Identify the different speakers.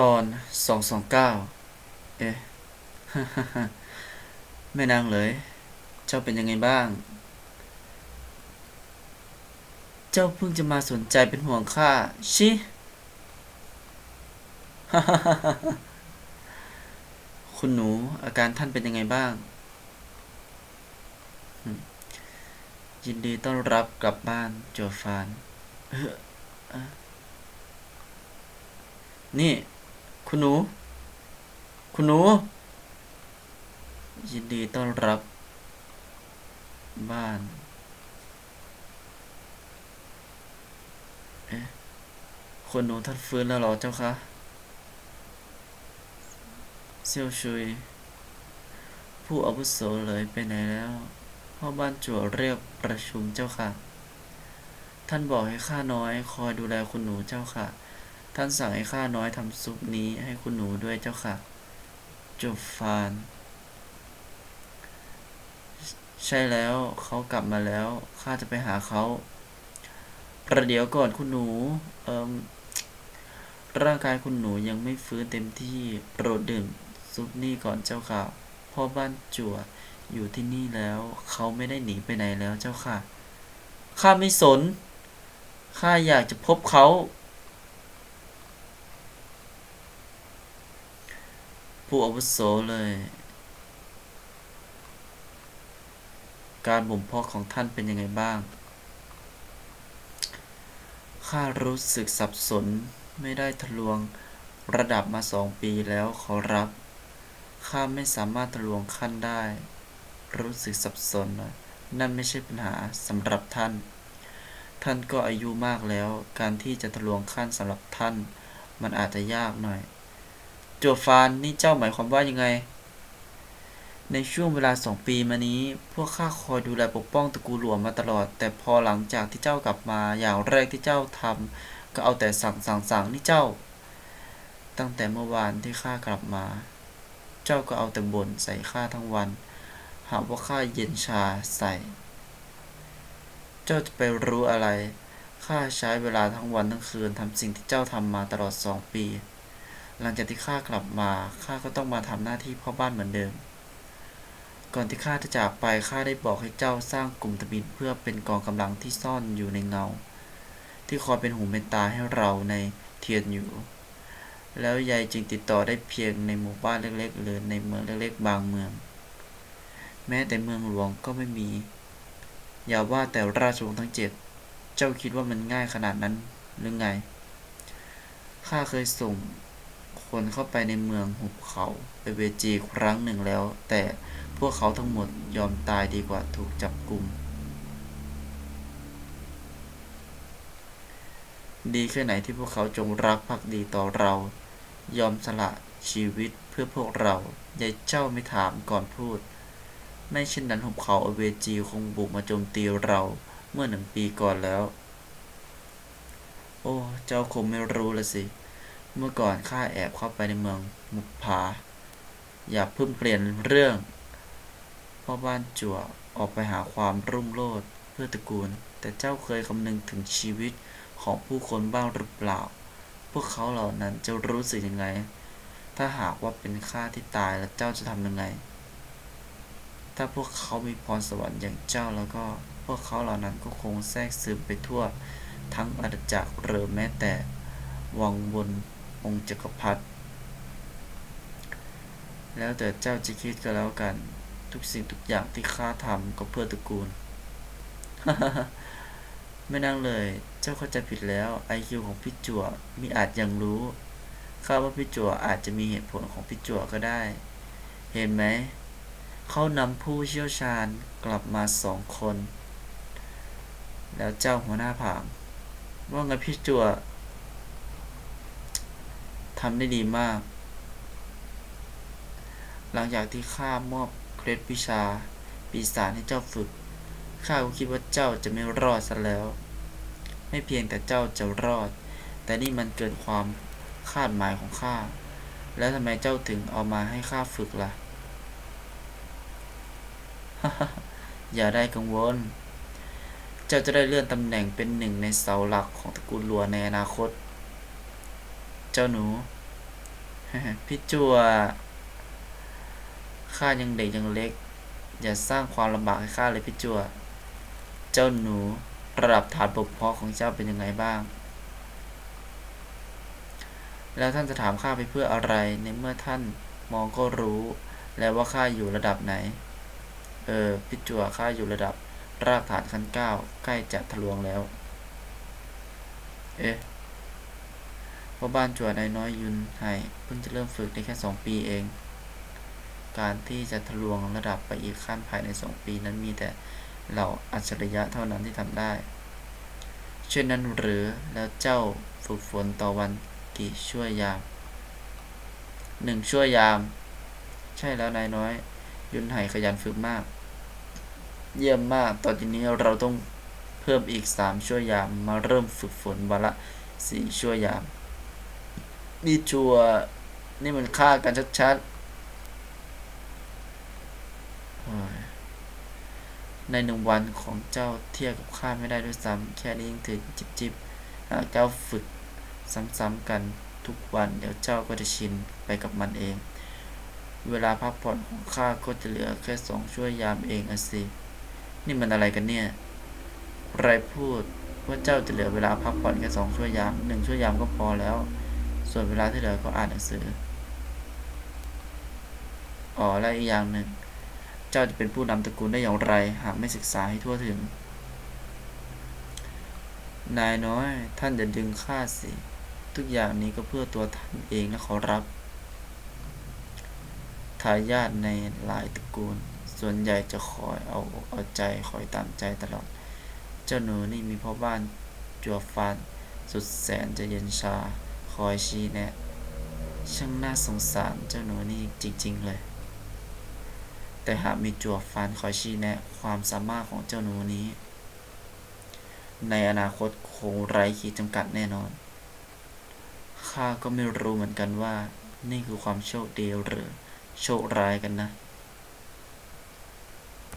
Speaker 1: ตอนสองสองเก้าเอ๊ะแม่นางเลย เจ้าเป็นยังไงบ้าง เจ้าเพิ่งจะมาสนใจเป็นห่วงข้า ชิ คุณหนูอาการท่านเป็นยังไงบ้าง ยินดีต้อนรับกลับบ้านโจฟานเอ่อนี่ คุณหนู คุณหนู ยินดีต้อนรับ บ้าน เอ๊ะคุณหนูท่านฟื้นแล้วเหรอเจ้าคะเซียวชุย ผู้อาวุโสเลยไปไหนแล้วพ่อบ้านจั่วเรียกประชุมเจ้าค่ะ ท่านบอกให้ข้าน้อย คอยดูแลคุณหนูเจ้าค่ะ ท่านสั่งให้ข้าน้อยทำซุปนี้ให้คุณหนูด้วยเจ้าค่ะ จบฟาน ใช่แล้วเขากลับมาแล้วข้าจะไปหาเขาประเดี๋ยวก่อนคุณหนู เอิมร่างกายคุณหนูยังไม่ฟื้นเต็มที่โปรดดื่มซุปนี่ก่อนเจ้าค่ะ พ่อบ้านจั่วอยู่ที่นี่แล้ว เขาไม่ได้หนีไปไหนแล้วเจ้าค่ะ ข้าไม่สน ข้าอยากจะพบเขา ผู้อาวุโสเลย การบ่มเพาะของท่านเป็นยังไงบ้าง ข้ารู้สึกสับสนไม่ได้ทะลวงระดับมาสองปีแล้วขอรับ ข้าไม่สามารถทะลวงขั้นได้ รู้สึกสับสน นั่นไม่ใช่ปัญหาสำหรับท่าน ท่านก็อายุมากแล้ว การที่จะทะลวงขั้นสำหรับท่าน มันอาจจะยากหน่อย จัวฟานนี่เจ้าหมายความว่ายังไง ในช่วงเวลาสองปีมานี้ พวกข้าคอยดูแลปกป้องตระกูลหลวงมาตลอด แต่พอหลังจากที่เจ้ากลับมาอย่างแรกที่เจ้าทำก็เอาแต่สั่งสั่งสั่งนี่เจ้า ตั้งแต่เมื่อวานที่ข้ากลับมา เจ้าก็เอาแต่บ่นใส่ข้าทั้งวัน หากว่าข้าเย็นชาใส่ เจ้าจะไปรู้อะไรข้าใช้เวลาทั้งวันทั้งคืนทำสิ่งที่เจ้าทำมาตลอดสองปี หลังจากที่ข้ากลับมาข้าก็ต้องมาทำหน้าที่พ่อบ้านเหมือนเดิม ก่อนที่ข้าจะจากไปข้าได้บอกให้เจ้าสร้างกลุ่มทมินเพื่อเป็นกองกำลังที่ซ่อนอยู่ในเงา ที่คอยเป็นหูเป็นตาให้เราในเทียนอยู่ แล้วยายจึงติดต่อได้เพียงในหมู่บ้านเล็ก ๆ หรือในเมืองเล็กๆ บางเมือง แม้แต่เมืองหลวงก็ไม่มี อย่าว่าแต่ราชวงศ์ทั้งเจ็ดเจ้าคิดว่ามันง่ายขนาดนั้นหรือไงข้าเคยส่ง คนเข้าไปในเมืองหุบเขาไปเวจีครั้งหนึ่งแล้ว แต่พวกเขาทั้งหมดยอมตายดีกว่าถูกจับกลุ่ม ดีแค่ไหนที่พวกเขาจงรักภักดีต่อเรา ยอมสละชีวิตเพื่อพวกเรายายเจ้าไม่ถามก่อนพูด ไม่เช่นนั้นหุบเขาอเวจีคงบุกมาโจมตีเราเมื่อหนึ่งปีก่อนแล้ว โอ้ เจ้าคงไม่รู้ละสิ เมื่อก่อนข้าแอบเข้าไปในเมืองมุกผา อย่าเพิ่งเปลี่ยนเรื่องพ่อบ้านจั่วออกไปหาความรุ่งโรจน์เพื่อตระกูล แต่เจ้าเคยคำนึงถึงชีวิตของผู้คนบ้างหรือเปล่า พวกเขาเหล่านั้นจะรู้สึกยังไง ถ้าหากว่าเป็นข้าที่ตายแล้วเจ้าจะทำยังไง ถ้าพวกเขามีพรสวรรค์อย่างเจ้าแล้วก็ พวกเขาเหล่านั้นก็คงแทรกซึมไปทั่ว ทั้งอาณาจักรหรือแม้แต่วังบน องค์จักรพรรดิแล้วแต่เจ้าจะคิดก็แล้วกัน ทุกสิ่งทุกอย่างที่ข้าทำก็เพื่อตระกูลไม่นั่งเลย เจ้าเข้าใจผิดแล้วไอคิวของพี่จั่วมีอาจยังรู้ ข้าว่าพี่จั่วอาจจะมีเหตุผลของพี่จั่วก็ได้ เห็นไหม เขานำผู้เชี่ยวชาญกลับมาสองคน แล้วเจ้าหัวหน้าผางว่าไงพี่จั่ว ทำได้ดีมาก หลังจากที่ข้ามอบเคล็ดวิชา ปีศาจให้เจ้าฝึก ข้าก็คิดว่าเจ้าจะไม่รอดซะแล้ว ไม่เพียงแต่เจ้าจะรอด แต่นี่มันเกินความคาดหมายของข้า แล้วทำไมเจ้าถึงเอามาให้ข้าฝึกล่ะ อย่าได้กังวล เจ้าจะได้เลื่อนตำแหน่งเป็นหนึ่งในเสาหลักของตระกูลลัวในอนาคต เจ้าหนู พี่จัวข้ายังเด็กยังเล็ก อย่าสร้างความลำบากให้ข้าเลยพี่จัว เจ้าหนูระดับฐานปกเพาะของเจ้าเป็นยังไงบ้าง แล้วท่านจะถามข้าไปเพื่ออะไรในเมื่อท่านมองก็รู้ แล้วว่าข้าอยู่ระดับไหน เออพี่จัวข้าอยู่ระดับรากฐานขั้นเก้าใกล้จะทะลวงแล้ว เอ๊ะ ว่าบ้านจัวนายน้อยยุนไห่เพิ่งจะเริ่มฝึกได้แค่สองปีเอง การที่จะทะลวงระดับไปอีกขั้นภายในสองปีนั้นมีแต่เหล่าอัจฉริยะเท่านั้นที่ทำได้ เช่นนั้นหรือแล้วเจ้าฝึกฝนต่อวันกี่ชั่วยามหนึ่งชั่วยาม ใช่แล้วนายน้อย ยุนไห่ขยันฝึกมาก เยี่ยมมากตอนนี้เราต้องเพิ่มอีกสามชั่วยามมาเริ่มฝึกฝนวันละสี่ชั่วยาม นี่ชัวร์นี่มันฆ่ากันชัดๆ ในหนึ่งวันของเจ้าเทียบกับข้าไม่ได้ด้วยซ้ำแค่นี้ยังถือจิบจิบๆหากเจ้าฝึกซ้ำๆกันทุกวัน เดี๋ยวเจ้าก็จะชินไปกับมันเอง เวลาพักผ่อนของข้าก็จะเหลือแค่สองช่วยยามเองอะสิ นี่มันอะไรกันเนี่ยไรพูดว่าเจ้าจะเหลือเวลาพักผ่อนแค่สองช่วยยามหนึ่งช่วยยามก็พอแล้ว ส่วนเวลาที่เหลือก็อ่านหนังสือ อ๋อ และอีกอย่างหนึ่ง เจ้าจะเป็นผู้นำตระกูลได้อย่างไร หากไม่ศึกษาให้ทั่วถึง นายน้อย ท่านอย่าดึงข้าสิ ทุกอย่างนี้ก็เพื่อตัวท่านเองนะขอรับ ทายาทในหลายตระกูล ส่วนใหญ่จะคอยเอาอกเอาใจ คอยตามใจตลอด เจ้าหนูนี่มีพ่อบ้านจัวฟัน สุดแสนจะเย็นชา คอยชี้แนะ ช่างน่าสงสารเจ้าหนูนี่จริง ๆ เลย แต่หากมีจัวฟันคอยชี้แนะ ความสามารถของเจ้าหนูนี้ ในอนาคตคงไร้ขีดจำกัดแน่นอน ข้าก็ไม่รู้เหมือนกันว่า นี่คือความโชคดีหรือโชคร้ายกันนะ